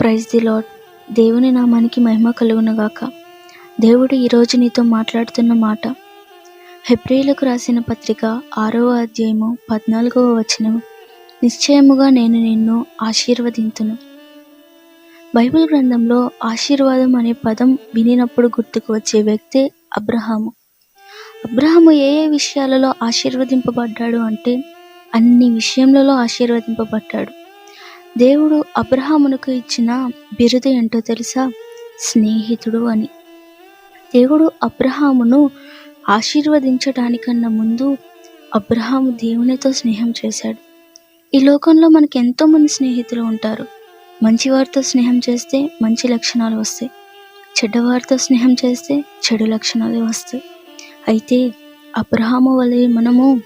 Praise the lord దేవుని నామానికి మహిమ కలుగునగాక. దేవుడు ఈరోజు నీతో మాట్లాడుతున్న మాట హెబ్రిలకు రాసిన పత్రిక ఆరవ అధ్యాయము పద్నాలుగవ వచనం నిశ్చయముగా నేను నిన్ను ఆశీర్వదింతును. బైబిల్ గ్రంథంలో ఆశీర్వాదం అనే పదం వినినప్పుడు గుర్తుకు వచ్చే వ్యక్తే అబ్రహాము. అబ్రహాము ఏ ఏ విషయాలలో ఆశీర్వదింపబడ్డాడు అంటే అన్ని విషయములలో ఆశీర్వదింపబడ్డాడు. దేవుడు అబ్రహామునకు ఇచ్చిన బిరుదు ఏంటో తెలుసా? స్నేహితుడు అని. దేవుడు అబ్రహామును ఆశీర్వదించడానికన్నా ముందు అబ్రహాము దేవునితో స్నేహం చేశాడు. ఈ లోకంలో మనకి ఎంతోమంది స్నేహితులు ఉంటారు. మంచివారితో స్నేహం చేస్తే మంచి లక్షణాలు వస్తాయి. చెడ్డవారితో స్నేహం చేస్తే చెడు లక్షణాలు వస్తాయి. అయితే అబ్రహాము వలె మనము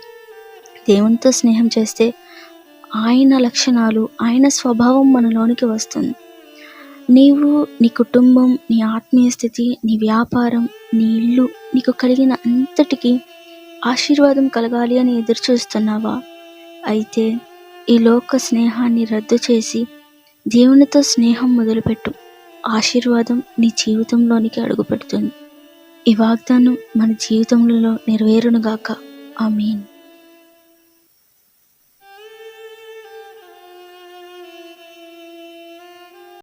దేవునితో స్నేహం చేస్తే ఆయన లక్షణాలు ఆయన స్వభావం మనలోనికి వస్తుంది. నీవు నీ కుటుంబం నీ ఆత్మీయ స్థితి నీ వ్యాపారం నీ ఇల్లు నీకు కలిగిన అంతటికీ ఆశీర్వాదం కలగాలి అని ఎదురు చూస్తున్నావా అయితే ఈ లోక స్నేహాన్ని రద్దు చేసి దేవునితో స్నేహం మొదలుపెట్టు. ఆశీర్వాదం నీ జీవితంలోనికి అడుగుపెడుతుంది. ఈ వాగ్దానం మన జీవితంలో నెరవేరునుగాక. ఆమీన్.